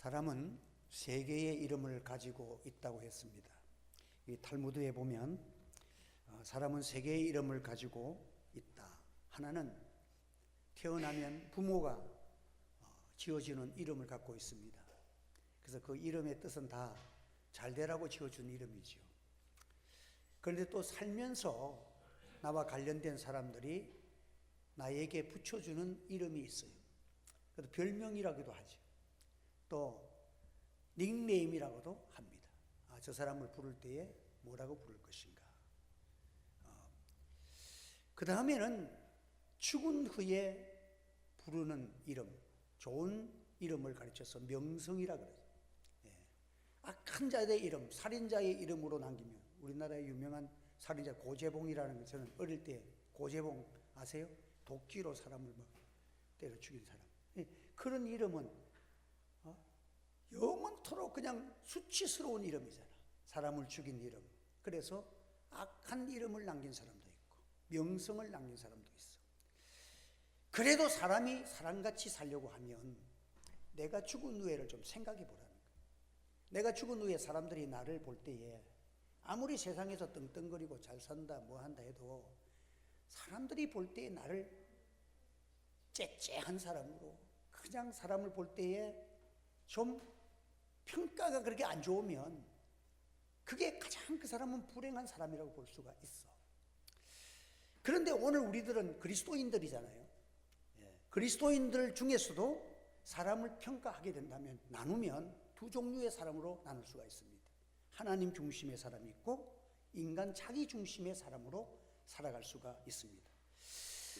사람은 세 개의 이름을 가지고 있다고 했습니다. 이 탈무드에 보면 어, 사람은 세 개의 이름을 가지고 있다. 하나는 태어나면 부모가 어, 지어주는 이름을 갖고 있습니다. 그래서 그 이름의 뜻은 다 잘되라고 지어준 이름이지요. 그런데 또 살면서 나와 관련된 사람들이 나에게 붙여주는 이름이 있어요. 그래서 별명이라고도 하죠. 또 닉네임이라고도 합니다. 아, 저 사람을 부를 때에 뭐라고 부를 것인가. 그 다음에는 죽은 후에 부르는 이름, 좋은 이름을 가르쳐서 명성이라 그러죠. 예. 악한 자의 이름, 살인자의 이름으로 남기면 우리나라의 유명한 살인자 고재봉이라는 거 저는 어릴 때 고재봉 아세요? 도끼로 사람을 막 때려 죽인 사람. 예. 그런 이름은 어? 영원토록 그냥 수치스러운 이름이잖아. 사람을 죽인 이름. 그래서 악한 이름을 남긴 사람도 있고 명성을 남긴 사람도 있어. 그래도 사람이 사람같이 살려고 하면 내가 죽은 후에를 좀 생각해 보라는 거야. 내가 죽은 후에 사람들이 나를 볼 때에 아무리 세상에서 떵떵거리고 잘 산다 뭐 한다 해도 사람들이 볼 때에 나를 째째한 사람으로 그냥 사람을 볼 때에 좀 평가가 그렇게 안 좋으면 그게 가장 그 사람은 불행한 사람이라고 볼 수가 있어. 그런데 오늘 우리들은 그리스도인들이잖아요. 예. 그리스도인들 중에서도 사람을 평가하게 된다면 나누면 두 종류의 사람으로 나눌 수가 있습니다. 하나님 중심의 사람이 있고 인간 자기 중심의 사람으로 살아갈 수가 있습니다.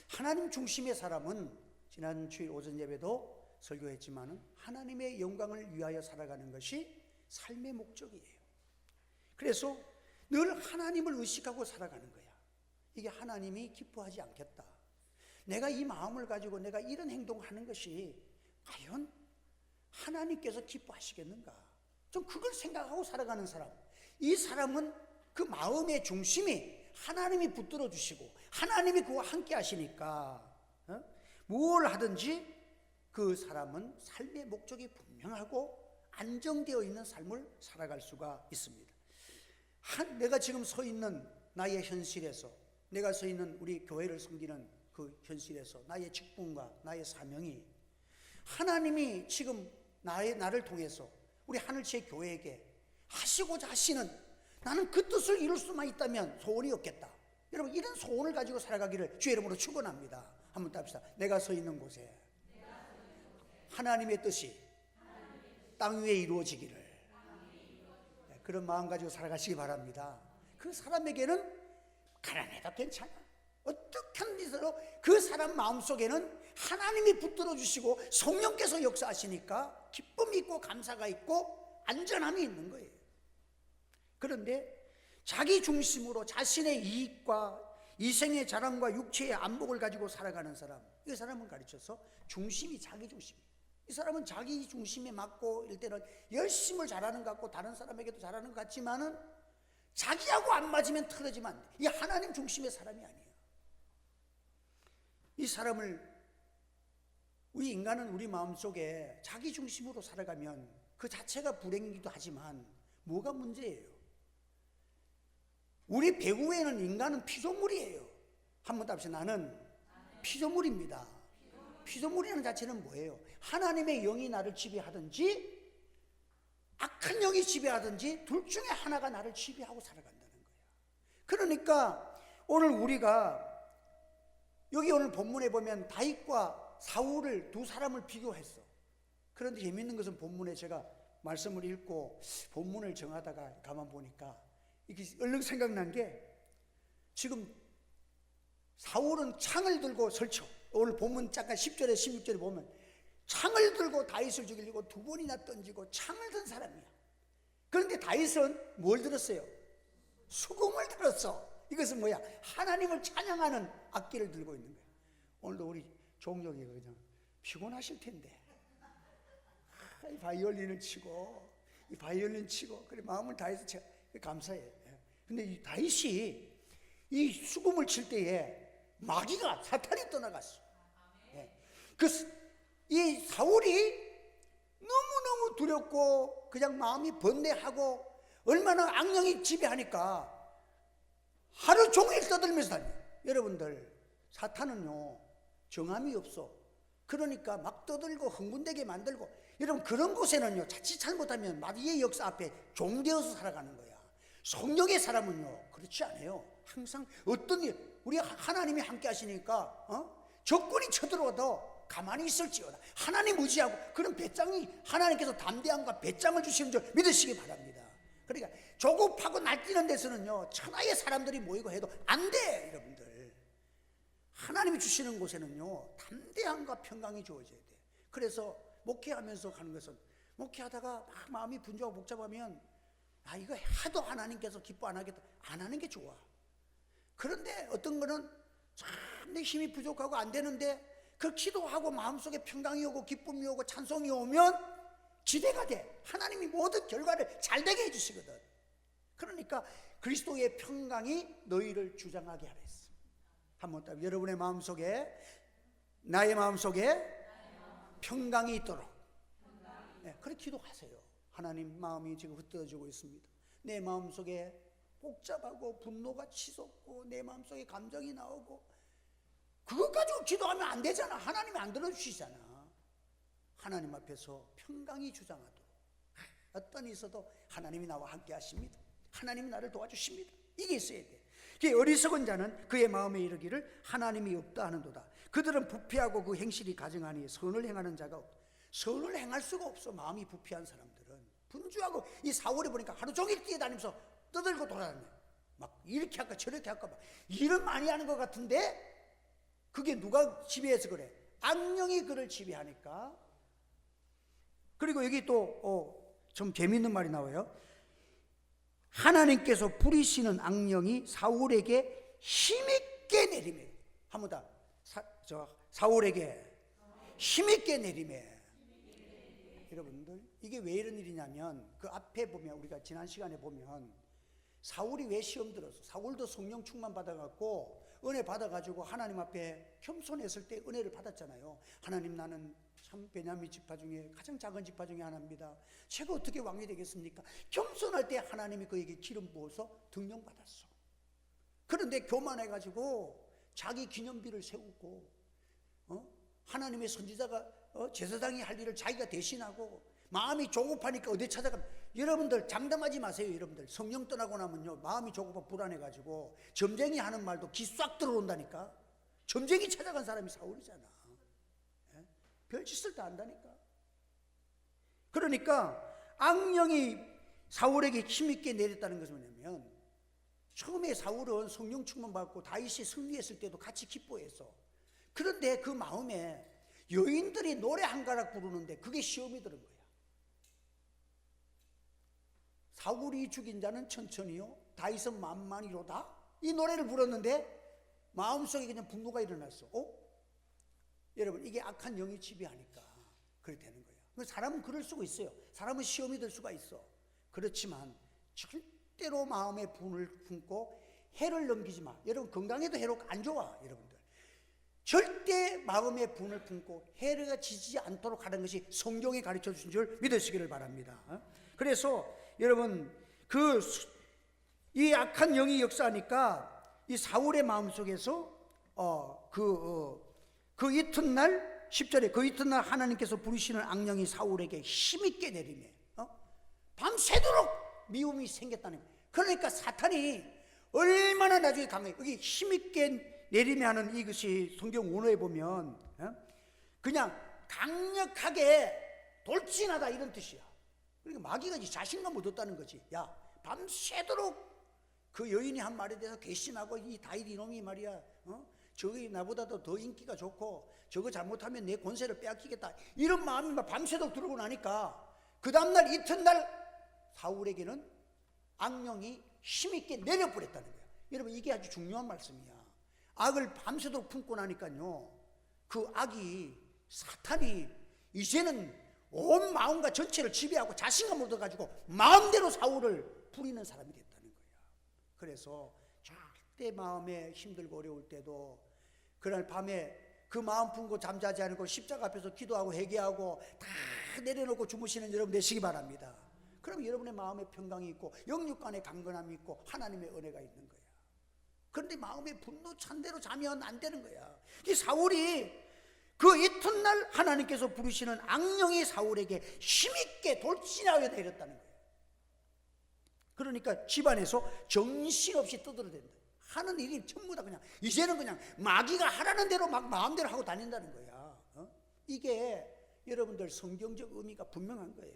하나님 중심의 사람은 지난 주일 오전 예배도 설교했지만은 하나님의 영광을 위하여 살아가는 것이 삶의 목적이에요. 그래서 늘 하나님을 의식하고 살아가는 거야. 이게 하나님이 기뻐하지 않겠다. 내가 이 마음을 가지고 내가 이런 행동을 하는 것이 과연 하나님께서 기뻐하시겠는가? 좀 그걸 생각하고 살아가는 사람. 이 사람은 그 마음의 중심이 하나님이 붙들어 주시고 하나님이 그와 함께 하시니까 어? 뭘 하든지 그 사람은 삶의 목적이 분명하고 안정되어 있는 삶을 살아갈 수가 있습니다. 한, 내가 지금 서 있는 나의 현실에서 내가 서 있는 우리 교회를 섬기는 그 현실에서 나의 직분과 나의 사명이 하나님이 지금 나의 나를 통해서 우리 하늘치의 교회에게 하시고자 하시는 나는 그 뜻을 이룰 수만 있다면 소원이 없겠다. 여러분 이런 소원을 가지고 살아가기를 주의 이름으로 축원합니다. 한번 답시다. 내가 서 있는 곳에 하나님의 뜻이 땅 위에 이루어지기를 네, 그런 마음 가지고 살아가시기 바랍니다. 그 사람에게는 가난해도 괜찮아. 어떻게 하든지로 그 사람 마음 속에는 하나님이 붙들어 주시고 성령께서 역사하시니까 기쁨이 있고 감사가 있고 안전함이 있는 거예요. 그런데 자기 중심으로 자신의 이익과 이생의 자랑과 육체의 안목을 가지고 살아가는 사람, 이 사람은 가르쳐서 중심이 자기 중심이에요. 이 사람은 자기 중심에 맞고 이럴 때는 열심을 잘하는 것 같고 다른 사람에게도 잘하는 것 같지만은 자기하고 안 맞으면 틀어지면 안 돼. 이 하나님 중심의 사람이 아니에요. 이 사람을 우리 인간은 우리 마음속에 자기 중심으로 살아가면 그 자체가 불행이기도 하지만 뭐가 문제예요? 우리 배후에는 인간은 피조물이에요. 한번 답시다. 나는 피조물입니다. 피조물이라는 자체는 뭐예요? 하나님의 영이 나를 지배하든지 악한 영이 지배하든지 둘 중에 하나가 나를 지배하고 살아간다는 거야. 그러니까 오늘 우리가 여기 오늘 본문에 보면 다윗과 사울을 두 사람을 비교했어. 그런데 재밌는 것은 본문에 제가 말씀을 읽고 본문을 정하다가 가만 보니까 이게 얼른 생각난 게 지금 사울은 창을 들고 설쳐. 오늘 본문 잠깐 10절에 16절에 보면 창을 들고 다윗을 죽이려고 두 번이나 던지고 창을 든 사람이야. 그런데 다윗은 뭘 들었어요? 수금을 들었어. 이것은 뭐야? 하나님을 찬양하는 악기를 들고 있는 거야. 오늘도 우리 종족이 그냥 피곤하실 텐데. 아, 이 바이올린을 치고, 이 바이올린 치고, 그래 마음을 다해서 쳐. 감사해. 근데 이 다윗이 이 수금을 칠 때에 마귀가 사탄이 떠나갔어. 예. 그, 이 사울이 너무너무 두렵고 그냥 마음이 번뇌하고 얼마나 악령이 지배하니까 하루 종일 떠들면서 다녀. 여러분들 사탄은요 정함이 없어. 그러니까 막 떠들고 흥분되게 만들고 여러분 그런 곳에는요 자칫 잘못하면 마귀의 역사 앞에 종되어서 살아가는 거야. 성령의 사람은요 그렇지 않아요. 항상 어떤 일 우리 하나님이 함께 하시니까 어? 적군이 쳐들어와도 가만히 있을지어다. 하나님 의지하고 그런 배짱이 하나님께서 담대함과 배짱을 주시는 줄 믿으시기 바랍니다. 그러니까 조급하고 날뛰는 데서는요 천하의 사람들이 모이고 해도 안 돼, 여러분들. 하나님이 주시는 곳에는요 담대함과 평강이 주어져야 돼. 그래서 목회하면서 가는 것은 목회하다가 막 마음이 분주하고 복잡하면 아 이거 하도 하나님께서 기뻐 안 하겠다 안 하는 게 좋아. 그런데 어떤 거는 참 내 힘이 부족하고 안 되는데 그 기도하고 마음속에 평강이 오고 기쁨이 오고 찬송이 오면 지대가 돼. 하나님이 모든 결과를 잘 되게 해주시거든. 그러니까 그리스도의 평강이 너희를 주장하게 하라 했어. 한번 딱 여러분의 마음속에 나의 마음속에 평강이 있도록 네, 그렇게 기도하세요. 하나님 마음이 지금 흩어지고 있습니다. 내 마음속에 복잡하고 분노가 치솟고 내 마음속에 감정이 나오고 그것 가지고 기도하면 안 되잖아. 하나님이 안 들어주시잖아. 하나님 앞에서 평강이 주장하도록 어떤 일 있어도 하나님이 나와 함께 하십니다. 하나님이 나를 도와주십니다. 이게 있어야 돼. 그 어리석은 자는 그의 마음에 이르기를 하나님이 없다 하는도다. 그들은 부패하고 그 행실이 가증하니 선을 행하는 자가 없다. 선을 행할 수가 없어. 마음이 부패한 사람들은 분주하고 이 4월에 보니까 하루 종일 뛰어다니면서 떠들고 돌아다녀. 막 이렇게 할까 저렇게 할까 막 일을 많이 하는 것 같은데 그게 누가 지배해서 그래? 악령이 그를 지배하니까. 그리고 여기 또좀 재미있는 말이 나와요. 하나님께서 부리시는 악령이 사울에게 힘있게 내리매. 한번 더. 사, 저 사울에게 힘있게 내리매. 여러분들 이게 왜 이런 일이냐면 그 앞에 보면 우리가 지난 시간에 보면 사울이 왜 시험 들었어? 사울도 성령 충만 받아갖고 은혜 받아가지고 하나님 앞에 겸손했을 때 은혜를 받았잖아요. 하나님 나는 참 베냐민 지파 중에 가장 작은 지파 중에 하나입니다. 제가 어떻게 왕이 되겠습니까? 겸손할 때 하나님이 그에게 기름 부어서 등령 받았어. 그런데 교만해가지고 자기 기념비를 세우고 어? 하나님의 선지자가 어? 제사장이 할 일을 자기가 대신하고 마음이 조급하니까 어디 찾아가면 여러분들 장담하지 마세요 여러분들 성령 떠나고 나면요 마음이 조급하고 불안해가지고 점쟁이 하는 말도 기 싹 들어온다니까 점쟁이 찾아간 사람이 사울이잖아 예? 별짓을 다 한다니까 그러니까 악령이 사울에게 힘있게 내렸다는 것은 뭐냐면 처음에 사울은 성령 충만 받고 다윗이 승리했을 때도 같이 기뻐했어 그런데 그 마음에 여인들이 노래 한 가락 부르는데 그게 시험이 들은 거야. 사울이 죽인 자는 천천히요, 다윗은 만만히로다. 이 노래를 불렀는데 마음속에 그냥 분노가 일어났어. 어? 여러분 이게 악한 영이 지배하니까 그렇게 되는 거예요. 사람은 그럴 수가 있어요. 사람은 시험이 될 수가 있어. 그렇지만 절대로 마음의 분을 품고 해를 넘기지 마. 여러분 건강에도 해로 안 좋아, 여러분들. 절대 마음의 분을 품고 해를 지지 않도록 하는 것이 성경이 가르쳐 주신 줄 믿으시기를 바랍니다. 어? 그래서 여러분 그 이 악한 영이 역사하니까 이 사울의 마음 속에서 어그 어, 그 이튿날 10절에 그 이튿날 하나님께서 부르시는 악령이 사울에게 힘있게 내리매 어? 밤새도록 미움이 생겼다는 거예요. 그러니까 사탄이 얼마나 나중에 강해 여기 힘있게 내리매 하는 이것이 성경 원어에 보면 어? 그냥 강력하게 돌진하다 이런 뜻이야. 그러니까 마귀가 이제 자신감 얻었다는 거지. 야 밤새도록 그 여인이 한 말에 대해서 괘씸하고 이 다윗 이놈이 말이야. 어? 저기 나보다도 더 인기가 좋고 저거 잘못하면 내 권세를 빼앗기겠다. 이런 마음이 막 밤새도록 들고 나니까 그 다음날 이튿날 사울에게는 악령이 힘있게 내려버렸다는 거야. 여러분 이게 아주 중요한 말씀이야. 악을 밤새도록 품고 나니까요. 그 악이 사탄이 이제는 온 마음과 전체를 지배하고 자신감 얻어가지고 마음대로 사울을 부리는 사람이 됐다는 거야. 그래서 절대 마음에 힘들고 어려울 때도 그날 밤에 그 마음 품고 잠자지 않고 십자가 앞에서 기도하고 회개하고 다 내려놓고 주무시는 여러분 되시기 바랍니다. 그럼 여러분의 마음에 평강이 있고 영육간에 강건함이 있고 하나님의 은혜가 있는 거야. 그런데 마음에 분노 찬 대로 자면 안 되는 거야. 이 사울이 그 이튿날 하나님께서 부르시는 악령이 사울에게 힘있게 돌진하여 내렸다는 거예요. 그러니까 집안에서 정신없이 떠들어댄다. 하는 일이 전부 다 그냥 이제는 그냥 마귀가 하라는 대로 막 마음대로 하고 다닌다는 거야. 어? 이게 여러분들 성경적 의미가 분명한 거예요.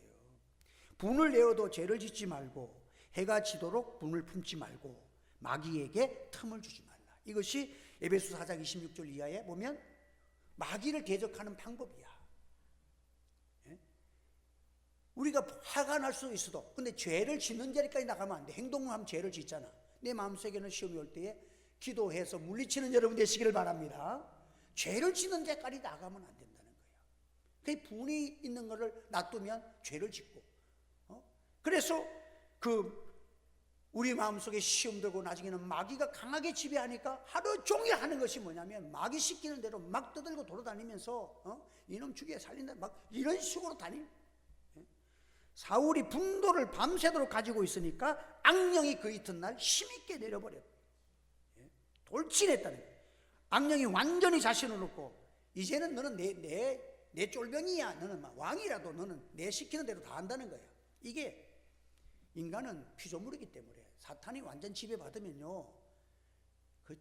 분을 내어도 죄를 짓지 말고 해가 지도록 분을 품지 말고 마귀에게 틈을 주지 말라. 이것이 에베소 4장 26절 이하에 보면 마귀를 대적하는 방법이야. 예? 우리가 화가 날 수 있어도 근데 죄를 짓는 자리까지 나가면 안 돼. 행동을 하면 죄를 짓잖아. 내 마음속에는 시험이 올 때에 기도해서 물리치는 여러분 되시기를 바랍니다. 죄를 짓는 데까지 나가면 안 된다는 거예요. 그 분이 있는 것을 놔두면 죄를 짓고. 어? 그래서 그 우리 마음속에 시험 들고 나중에는 마귀가 강하게 지배하니까 하루 종일 하는 것이 뭐냐면 마귀 시키는 대로 막 떠들고 돌아다니면서 어? 이놈 죽여 살린다 막 이런 식으로 다니. 사울이 분도를 밤새도록 가지고 있으니까 악령이 그 이튿날 힘있게 내려버렸다. 예? 돌진했다는. 악령이 완전히 자신을 놓고 이제는 너는 내, 내, 내 쫄병이야. 너는 막 왕이라도 너는 내 시키는 대로 다 한다는 거야. 이게 인간은 피조물이기 때문에 사탄이 완전 지배받으면요.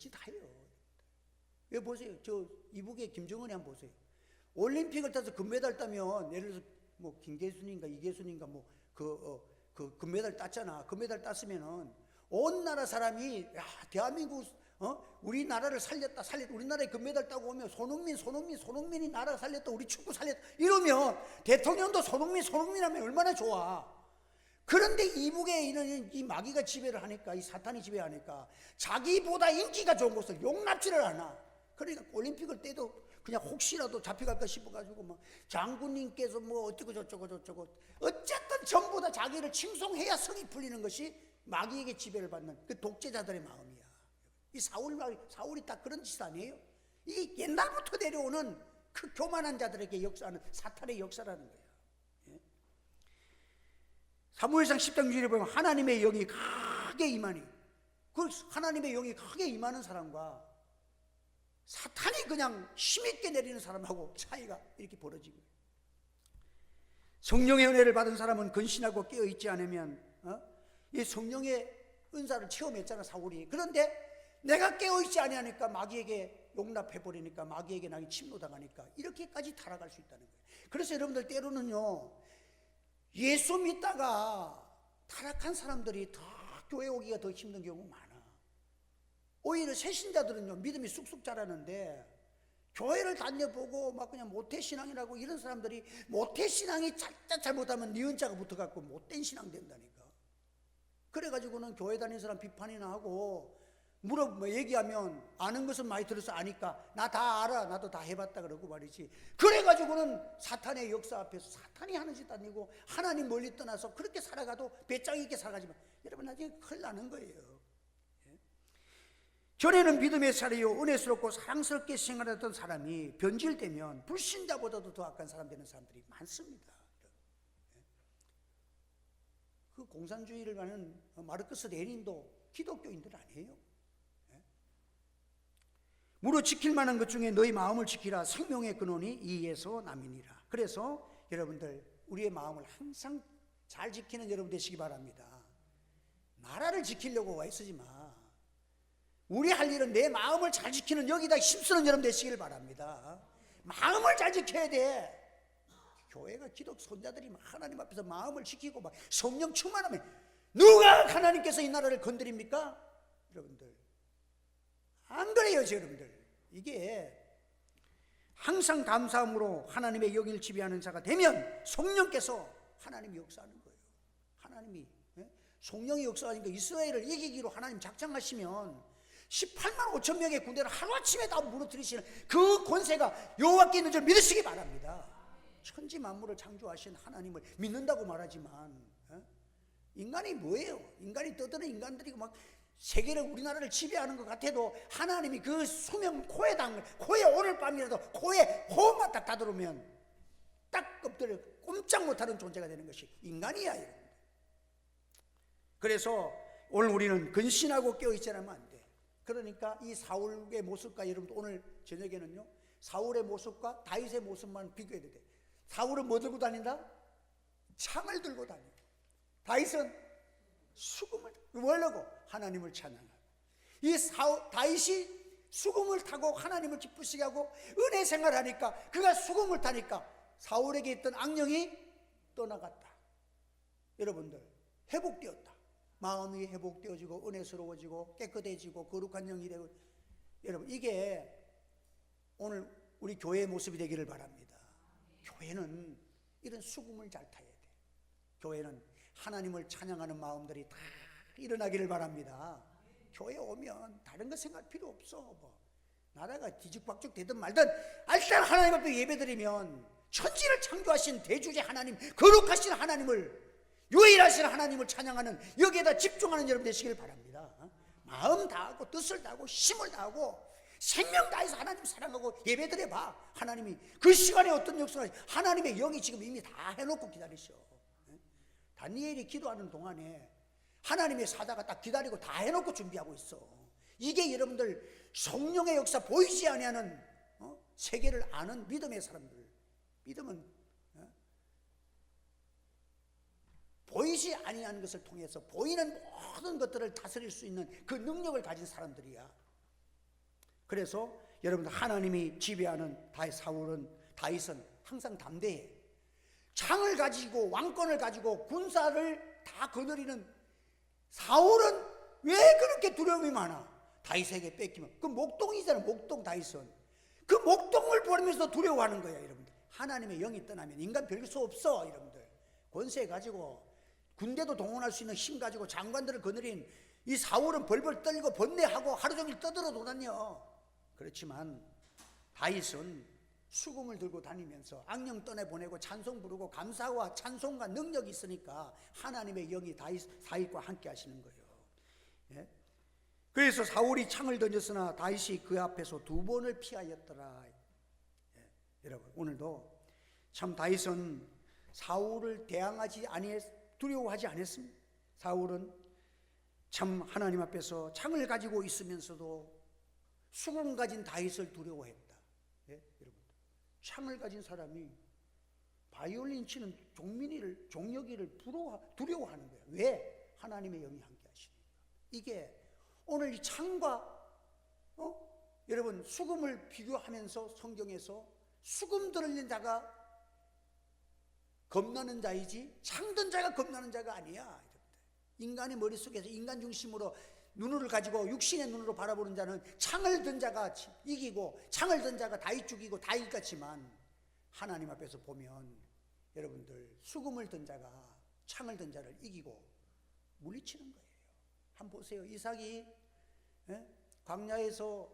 다 해요. 왜 보세요. 저 이북의 김정은이 한번 보세요. 올림픽을 타서 금메달 따면 예를 들어서 뭐 김계순인가 이계순인가 뭐그 어, 그 금메달 땄잖아. 금메달 땄으면은 온 나라 사람이 야 대한민국 어 우리나라를 살렸다 살렸다 우리나라에 금메달 따고 오면 손흥민 손흥민 손흥민이 나라 살렸다 우리 축구 살렸다 이러면 대통령도 손흥민 손흥민 하면 얼마나 좋아. 그런데 이북에 있는 이 마귀가 지배를 하니까 이 사탄이 지배하니까 자기보다 인기가 좋은 것을 용납지를 않아. 그러니까 올림픽을 때도 그냥 혹시라도 잡혀갈까 싶어가지고 막 장군님께서 뭐 어쩌고 저쩌고 저쩌고 어쨌든 전부 다 자기를 칭송해야 성이 풀리는 것이 마귀에게 지배를 받는 그 독재자들의 마음이야. 이 사울 사울이 딱 그런 짓 아니에요? 이 옛날부터 내려오는 그 교만한 자들에게 역사하는 사탄의 역사라는 거야. 사무엘상 10장 6절에 보면 하나님의 영이 크게 임하니 그 하나님의 영이 크게 임하는 사람과 사탄이 그냥 힘있게 내리는 사람하고 차이가 이렇게 벌어지고 성령의 은혜를 받은 사람은 근신하고 깨어있지 않으면 어? 이 성령의 은사를 체험했잖아 사울이. 그런데 내가 깨어있지 아니하니까 마귀에게 용납해버리니까 마귀에게 나기 침노당하니까 이렇게까지 타락할 수 있다는 거예요. 그래서 여러분들 때로는요 예수 믿다가 타락한 사람들이 더 교회 오기가 더 힘든 경우 많아. 오히려 새신자들은요, 믿음이 쑥쑥 자라는데, 교회를 다녀보고 막 그냥 모태신앙이라고 이런 사람들이 모태신앙이 짝짝 잘못하면 니은자가 붙어갖고 못된 신앙 된다니까. 그래가지고는 교회 다니는 사람 비판이나 하고, 물어 뭐 얘기하면 아는 것은 많이 들어서 아니까 나 다 알아 나도 다 해봤다 그러고 말이지 그래가지고는 사탄의 역사 앞에서 사탄이 하는 짓 아니고 하나님 멀리 떠나서 그렇게 살아가도 배짱 있게 살아가지만 여러분 나중에 큰일 나는 거예요 예? 전에는 믿음의 살이요 은혜스럽고 사랑스럽게 생활했던 사람이 변질되면 불신자보다도 더 악한 사람 되는 사람들이 많습니다 예? 그 공산주의를 가는 마르크스 레닌도 기독교인들 아니에요 무릇 지킬 만한 것 중에 너희 마음을 지키라 생명의 근원이 이에서 남이니라. 그래서 여러분들 우리의 마음을 항상 잘 지키는 여러분 되시기 바랍니다. 나라를 지키려고 와 있으지 마. 우리 할 일은 내 마음을 잘 지키는 여기다 힘쓰는 여러분 되시길 바랍니다. 마음을 잘 지켜야 돼. 교회가 기독 손자들이 막 하나님 앞에서 마음을 지키고 막 성령 충만하면 누가 하나님께서 이 나라를 건드립니까? 여러분들 안 그래요, 여러분들. 이게 항상 감사함으로 하나님의 영을 지배하는 자가 되면 성령께서 하나님이 역사하는 거예요. 하나님이 예? 성령이 역사하니까 이스라엘을 이기기로 하나님 작정하시면 18만 5천 명의 군대를 하루아침에 다 무너뜨리시는 그 권세가 여호와께 있는 줄 믿으시기 바랍니다. 천지 만물을 창조하신 하나님을 믿는다고 말하지만 예? 인간이 뭐예요? 인간이 떠드는 인간들이 막 세계를 우리나라를 지배하는 것 같아도 하나님이 그 수명 코에 당 코에 오늘 밤이라도 코에 호흡만 딱 다들으면 딱 엎드려 꼼짝 못하는 존재가 되는 것이 인간이야 여러분. 그래서 오늘 우리는 근신하고 깨어 있지 않으면 안 돼. 그러니까 이 사울의 모습과 여러분도 오늘 저녁에는요 사울의 모습과 다윗의 모습만 비교해야 돼. 사울은 뭐 들고 다닌다? 창을 들고 다녀. 다윗은 수금을 원하고 하나님을 찬양하고 이 사울, 다윗이 수금을 타고 하나님을 기쁘시게 하고 은혜 생활하니까 그가 수금을 타니까 사울에게 있던 악령이 떠나갔다. 여러분들 회복되었다. 마음이 회복되어지고 은혜스러워지고 깨끗해지고 거룩한 영이 되고 여러분 이게 오늘 우리 교회의 모습이 되기를 바랍니다. 교회는 이런 수금을 잘 타야 돼. 교회는 하나님을 찬양하는 마음들이 다 일어나기를 바랍니다. 교회 오면 다른 거 생각할 필요 없어. 뭐 나라가 뒤죽박죽 되든 말든 일단 하나님 앞에 예배드리면 천지를 창조하신 대주제 하나님, 거룩하신 하나님을 유일하신 하나님을 찬양하는 여기에다 집중하는 여러분 되시길 바랍니다. 마음 다하고 뜻을 다하고 힘을 다하고 생명 다해서 하나님 사랑하고 예배드려 봐. 하나님이 그 시간에 어떤 역사가 하나님의 영이 지금 이미 다 해놓고 기다리셔. 다니엘이 기도하는 동안에 하나님의 사자가 딱 기다리고 다 해놓고 준비하고 있어. 이게 여러분들 성령의 역사 보이지 아니하는 어? 세계를 아는 믿음의 사람들. 믿음은 어? 보이지 아니하는 것을 통해서 보이는 모든 것들을 다스릴 수 있는 그 능력을 가진 사람들이야. 그래서 여러분 하나님이 지배하는 다윗 사울은 다윗은 항상 담대해. 창을 가지고 왕권을 가지고 군사를 다 거느리는 사울은 왜 그렇게 두려움이 많아? 다윗에게 뺏기면. 그 목동이잖아 목동 다윗은. 그 목동을 보면서 두려워하는 거야 여러분들. 하나님의 영이 떠나면 인간 별수 없어 여러분들. 권세 가지고 군대도 동원할 수 있는 힘 가지고 장관들을 거느린 이 사울은 벌벌 떨고 번뇌하고 하루 종일 떠들어 도다녀. 그렇지만 다윗은 수금을 들고 다니면서 악령 떠내 보내고 찬송 부르고 감사와 찬송과 능력이 있으니까 하나님의 영이 다윗 사윗과 함께 하시는 거예요. 예? 그래서 사울이 창을 던졌으나 다윗이 그 앞에서 두 번을 피하였더라. 예, 여러분 오늘도 참 다윗은 사울을 대항하지 아니했 두려워하지 않았습니다. 사울은 참 하나님 앞에서 창을 가지고 있으면서도 수금 가진 다윗을 두려워했다. 창을 가진 사람이 바이올린 치는 종민이를 종혁이를 두려워하는 거예요. 왜? 하나님의 영이 함께 하시니까. 이게 오늘 이 창과 어? 여러분 수금을 비교하면서 성경에서 수금 들은 자가 겁나는 자이지 창든 자가 겁나는 자가 아니야. 인간의 머릿속에서 인간 중심으로 눈을 가지고 육신의 눈으로 바라보는 자는 창을 든 자가 이기고 창을 든 자가 다이 죽이고 다이 같지만 하나님 앞에서 보면 여러분들 수금을 든 자가 창을 든 자를 이기고 물리치는 거예요. 한번 보세요. 이삭이 예? 광야에서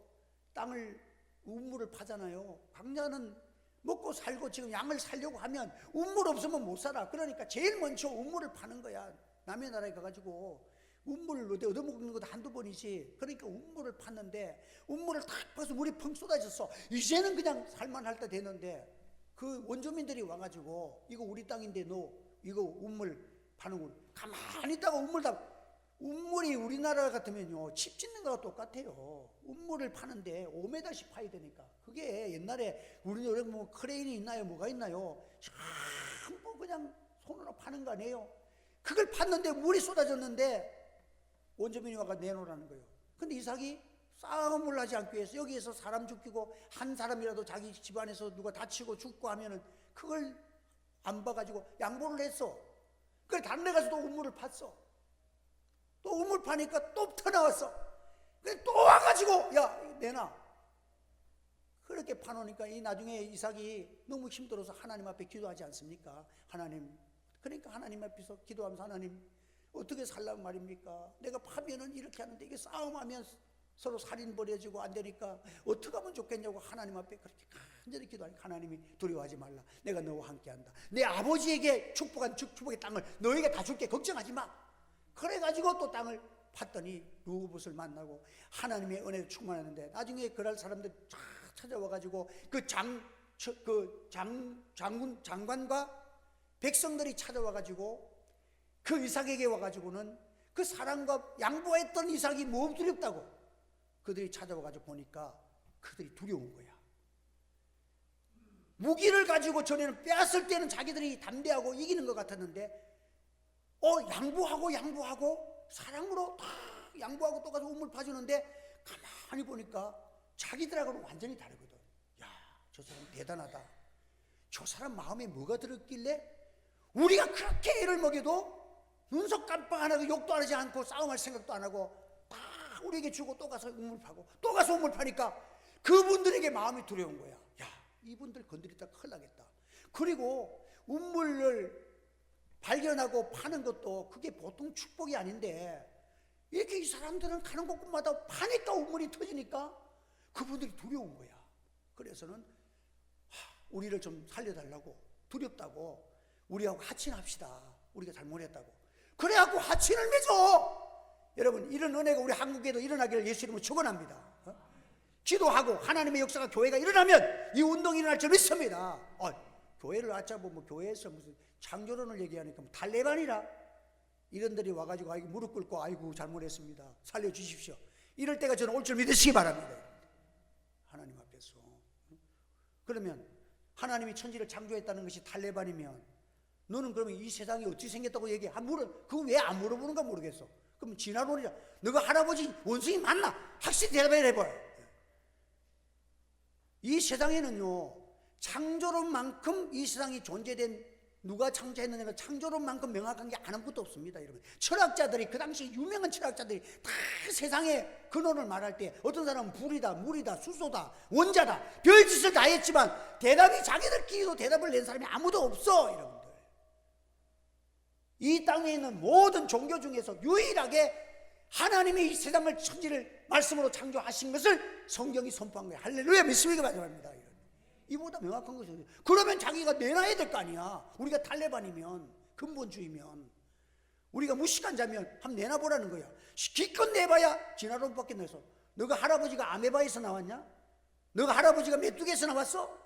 땅을 우물을 파잖아요. 광야는 먹고 살고 지금 양을 살려고 하면 우물 없으면 못 살아. 그러니까 제일 먼저 우물을 파는 거야. 남의 나라에 가가지고 운물을 어디 얻어먹는 것도 한두 번이지. 그러니까 운물을 팠는데 운물을 탁 파서 물이 펑 쏟아졌어. 이제는 그냥 살만할 때 됐는데 그 원주민들이 와가지고 이거 우리 땅인데 너 이거 운물 파는 거 가만히 있다가 운물 다 운물이 우리나라 같으면요 집 짓는 거랑 똑같아요. 운물을 파는데 5m씩 파야 되니까 그게 옛날에 우리나라 뭐 크레인이 있나요? 뭐가 있나요? 전부 그냥 손으로 파는 거 아니에요? 그걸 팠는데 물이 쏟아졌는데 원주민이 와가 내놓으라는 거예요. 근데 이삭이 싸움을 하지 않기 위해서 여기에서 사람 죽이고 한 사람이라도 자기 집안에서 누가 다치고 죽고 하면은 그걸 안 봐가지고 양보를 했어. 그래 다른 데 가서 또 우물을 팠어. 또 우물 파니까 또 터나왔어. 그래 또 와가지고 야 내놔. 그렇게 파놓으니까 이 나중에 이삭이 너무 힘들어서 하나님 앞에 기도하지 않습니까? 하나님 그러니까 하나님 앞에서 기도하면서 하나님 어떻게 살란 말입니까? 내가 파면은 이렇게 하는데 이게 싸움하면 서로 살인 벌여지고 안 되니까 어떻게 하면 좋겠냐고 하나님 앞에 그렇게 간절히 기도하니까 하나님이 두려워하지 말라. 내가 너와 함께한다. 내 아버지에게 축복한 축복의 땅을 너에게 다 줄게. 걱정하지 마. 그래가지고 또 땅을 팠더니 루봇을 만나고 하나님의 은혜를 충만했는데 나중에 그날 사람들 쫙 찾아와가지고 그 장 그 장 장군 장관과 백성들이 찾아와가지고 그 이삭에게 와가지고는 그 사랑과 양보했던 이삭이 뭐 두렵다고 그들이 찾아와가지고 보니까 그들이 두려운 거야. 무기를 가지고 전에는 빼앗을 때는 자기들이 담대하고 이기는 것 같았는데 어 양보하고 양보하고 사랑으로 다 양보하고 또 가서 우물 파주는데 가만히 보니까 자기들하고는 완전히 다르거든. 야, 저 사람 대단하다. 저 사람 마음에 뭐가 들었길래 우리가 그렇게 애를 먹여도 눈썹 깜빡 안 하고 욕도 안 하지 않고 싸움할 생각도 안 하고 다 우리에게 주고 또 가서 우물 파고 또 가서 우물 파니까 그분들에게 마음이 두려운 거야. 야, 이분들 건드리다 큰일 나겠다. 그리고 우물을 발견하고 파는 것도 그게 보통 축복이 아닌데 이렇게 이 사람들은 가는 곳마다 파니까 우물이 터지니까 그분들이 두려운 거야. 그래서는 하, 우리를 좀 살려달라고 두렵다고 우리하고 하친합시다. 우리가 잘못했다고. 그래갖고 하친을 맺어. 여러분 이런 은혜가 우리 한국에도 일어나기를 예수 이름으로 축원합니다. 어? 기도하고 하나님의 역사가 교회가 일어나면 이 운동이 일어날 줄 믿습니다. 어, 교회를 아짜고 뭐 교회에서 무슨 창조론을 얘기하니까 뭐 달래반이라 이런들이 와가지고 아이고 무릎 꿇고 아이고 잘못했습니다. 살려 주십시오. 이럴 때가 저는 올 줄 믿으시기 바랍니다. 하나님 앞에서. 그러면 하나님이 천지를 창조했다는 것이 달래반이면 너는 그러면 이 세상이 어찌 생겼다고 얘기해? 안 물어. 그거 왜 안 물어보는가 모르겠어. 그럼 진화론이라. 너가 할아버지 원숭이 맞나? 확실히 대답을 해봐요. 이 세상에는요, 창조론만큼 이 세상이 존재된 누가 창조했느냐가 창조론만큼 명확한 게 아무것도 없습니다, 여러분. 철학자들이 그 당시 유명한 철학자들이 다 세상의 근원을 말할 때 어떤 사람은 불이다, 물이다, 수소다, 원자다, 별짓을 다 했지만 대답이 자기들끼리도 대답을 낸 사람이 아무도 없어, 여러분들. 이 땅에 있는 모든 종교 중에서 유일하게 하나님이 이 세상을 천지를 말씀으로 창조하신 것을 성경이 선포한 거예요. 할렐루야 믿습니까? 이런. 이보다 명확한 것이 그러면 자기가 내놔야 될 거 아니야. 우리가 탈레반이면 근본주의면 우리가 무식한 자면 한번 내놔보라는 거야. 기껏 내봐야 진화론밖에 내서 너가 할아버지가 아메바에서 나왔냐? 너가 할아버지가 메뚜기에서 나왔어?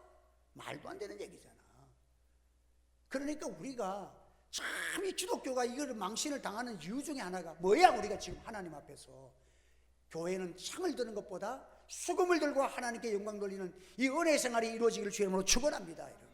말도 안 되는 얘기잖아. 그러니까 우리가 참 이 기독교가 이거를 망신을 당하는 이유 중에 하나가 뭐야 우리가 지금 하나님 앞에서 교회는 창을 드는 것보다 수금을 들고 하나님께 영광 돌리는 이 은혜 생활이 이루어지기를 주님으로 축원합니다. 여러분.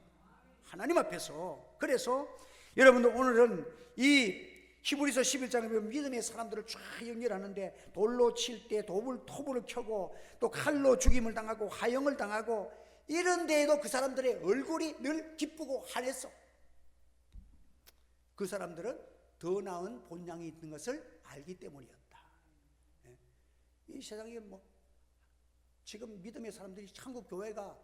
하나님 앞에서 그래서 여러분들 오늘은 이 히브리서 11장에 보면 믿음의 사람들을 쫙 연결하는데 돌로 칠 때 도불 토불을 켜고 또 칼로 죽임을 당하고 화형을 당하고 이런 데에도 그 사람들의 얼굴이 늘 기쁘고 환했어. 그 사람들은 더 나은 본향이 있는 것을 알기 때문이었다. 예. 이 세상에 뭐 지금 믿음의 사람들이 한국 교회가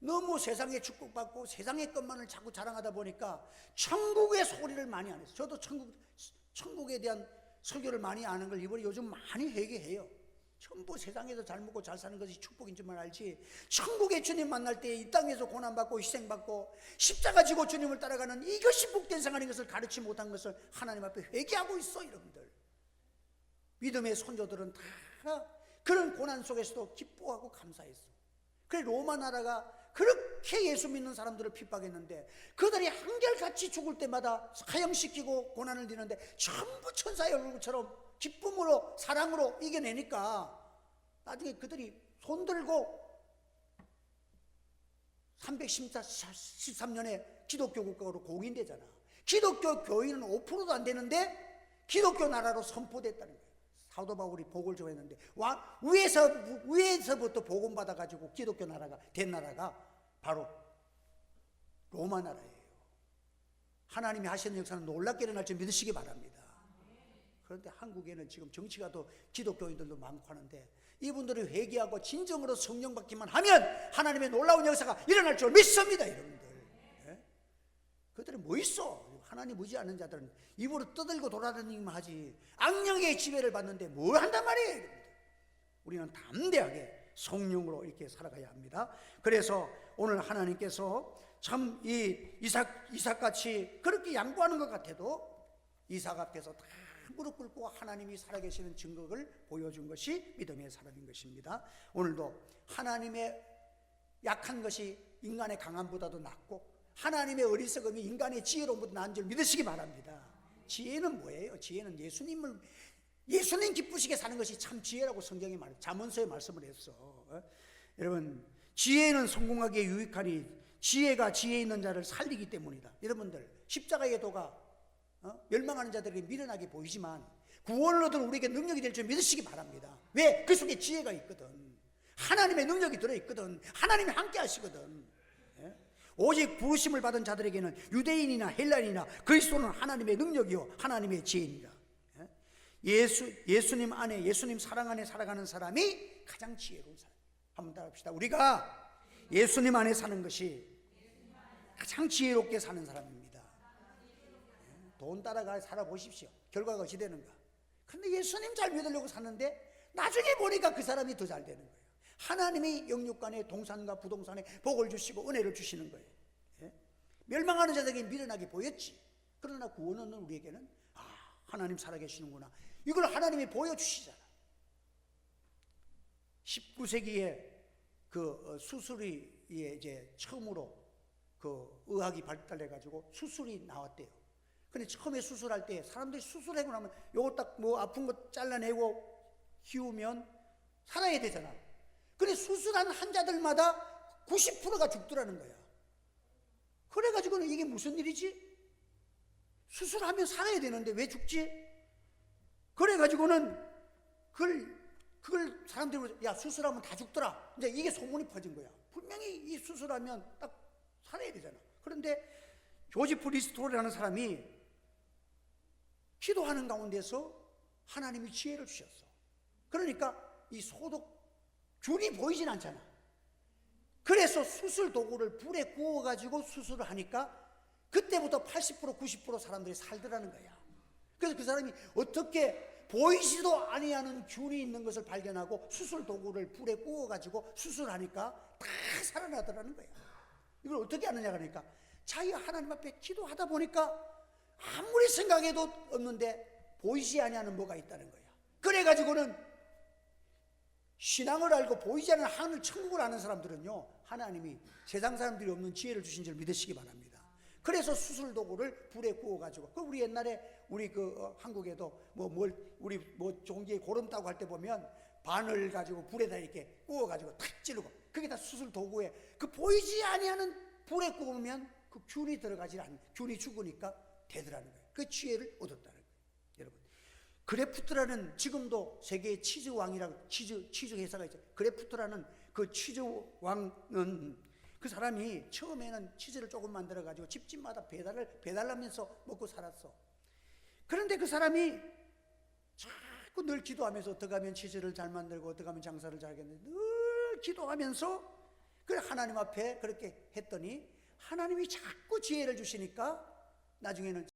너무 세상에 축복받고 세상의 것만을 자꾸 자랑하다 보니까 천국의 소리를 많이 안 해서 저도 천국 천국에 대한 설교를 많이 아는 걸 이번에 요즘 많이 회개해요. 전부 세상에서 잘 먹고 잘 사는 것이 축복인 줄만 알지. 천국의 주님 만날 때 이 땅에서 고난받고 희생받고 십자가 지고 주님을 따라가는 이것이 복된 생활인 것을 가르치 못한 것을 하나님 앞에 회개하고 있어, 여러분들. 믿음의 손조들은 다 그런 고난 속에서도 기뻐하고 감사했어. 그래 로마 나라가 그렇게 예수 믿는 사람들을 핍박했는데 그들이 한결같이 죽을 때마다 사형시키고 고난을 디는데 전부 천사의 얼굴처럼 기쁨으로 사랑으로 이겨내니까 나중에 그들이 손들고 313년에 기독교 국가로 공인되잖아. 기독교 교인은 5%도 안 되는데 기독교 나라로 선포됐다는 거예요. 사도 바울이 복을 조했는데 와 위에서 위에서부터 복음 받아 가지고 기독교 나라가 된 나라가 바로 로마 나라예요. 하나님이 하시는 역사는 놀랍게 일어날 줄 믿으시기 바랍니다. 그런데 한국에는 지금 정치가 또 기독교인들도 많고 하는데 이분들이 회개하고 진정으로 성령 받기만 하면 하나님의 놀라운 역사가 일어날 줄 믿습니다, 여러분들. 예? 그들은 뭐 있어? 하나님 무지 않는 자들은 입으로 떠들고 돌아다니기만 하지 악령의 지배를 받는데 뭘 한단 말이에요, 여러분들. 우리는 담대하게 성령으로 이렇게 살아가야 합니다. 그래서 오늘 하나님께서 참 이 이삭 이삭 같이 그렇게 양보하는 것 같아도 이삭 앞에서 다 무릎 꿇고 하나님이 살아계시는 증거를 보여준 것이 믿음의 사람인 것입니다. 오늘도 하나님의 약한 것이 인간의 강함보다도 낫고 하나님의 어리석음이 인간의 지혜로움보다 나은 줄 믿으시기 바랍니다. 지혜는 뭐예요? 지혜는 예수님을 예수님 기쁘시게 사는 것이 참 지혜라고 성경이 말, 잠언서에 말씀을 했어. 어? 여러분, 지혜는 성공하기에 유익하니 지혜가 지혜 있는 자를 살리기 때문이다. 여러분들, 십자가의 도가 어? 멸망하는 자들에게 미련하게 보이지만 구원을 얻은 우리에게 능력이 될 줄 믿으시기 바랍니다. 왜? 그 속에 지혜가 있거든. 하나님의 능력이 들어있거든. 하나님이 함께 하시거든. 예? 오직 부르심을 받은 자들에게는 유대인이나 헬라인이나 그리스도는 하나님의 능력이요 하나님의 지혜입니다. 예? 예수 예수님 안에 예수님 사랑 안에 살아가는 사람이 가장 지혜로운 사람. 한번 따라합시다. 우리가 예수님 안에 사는 것이 가장 지혜롭게 사는 사람입니다. 예? 돈 따라가 살아보십시오. 결과가 어찌 되는가? 그런데 예수님 잘 믿으려고 사는데 나중에 보니까 그 사람이 더 잘 되는 거예요. 하나님이 영육간에 동산과 부동산에 복을 주시고 은혜를 주시는 거예요. 예? 멸망하는 자들에게 미련하게 보였지. 그러나 구원은 우리에게는 아 하나님 살아계시는구나. 이걸 하나님이 보여주시잖아. 19세기에 그 어, 수술이 이제 처음으로 그 의학이 발달해 가지고 수술이 나왔대요. 근데 처음에 수술할 때 사람들이 수술하고 나면 요거 딱 뭐 아픈 거 잘라내고 키우면 살아야 되잖아. 근데 수술한 환자들마다 90%가 죽더라는 거야. 그래가지고는 이게 무슨 일이지? 수술하면 살아야 되는데 왜 죽지? 그래가지고는 그걸 그걸 사람들이 야 수술하면 다 죽더라. 이제 이게 소문이 퍼진 거야. 분명히 이 수술하면 딱 살아야 되잖아. 그런데 조지 프 리스토라는 사람이 기도하는 가운데서 하나님이 지혜를 주셨어. 그러니까 이 소독 균이 보이진 않잖아. 그래서 수술 도구를 불에 구워 가지고 수술을 하니까 그때부터 80% 90% 사람들이 살더라는 거야. 그래서 그 사람이 어떻게 보이지도 아니하는 균이 있는 것을 발견하고 수술 도구를 불에 구워 가지고 수술하니까 다 살아나더라는 거야. 이걸 어떻게 아느냐 그러니까 자기 하나님 앞에 기도하다 보니까 아무리 생각해도 없는데 보이지 아니하는 뭐가 있다는 거야. 그래 가지고는 신앙을 알고 보이지 않는 하늘 천국을 아는 사람들은요 하나님이 세상 사람들이 없는 지혜를 주신 줄 믿으시기 바랍니다. 그래서 수술 도구를 불에 구워 가지고 그 우리 옛날에 우리 그 어, 한국에도 뭐 뭘 우리 뭐 종기에 고름 따고 할 때 보면 바늘 가지고 불에다 이렇게 구워 가지고 탁 찌르고 그게 다 수술 도구에 그 보이지 아니하는 불에 구우면 그 균이 들어가지 않 균이 죽으니까 되더라는 거예요. 그 지혜를 얻었다는 거예요. 여러분 그래프트라는 지금도 세계의 치즈 왕이라고 치즈 치즈 회사가 있죠. 그래프트라는 그 치즈 왕은 그 사람이 처음에는 치즈를 조금 만들어 가지고 집집마다 배달을 배달하면서 먹고 살았어. 그런데 그 사람이 자꾸 늘 기도하면서 어떻게 하면 치즈를 잘 만들고 어떻게 하면 장사를 잘하겠는데 늘 기도하면서 그 하나님 앞에 그렇게 했더니 하나님이 자꾸 지혜를 주시니까 나중에는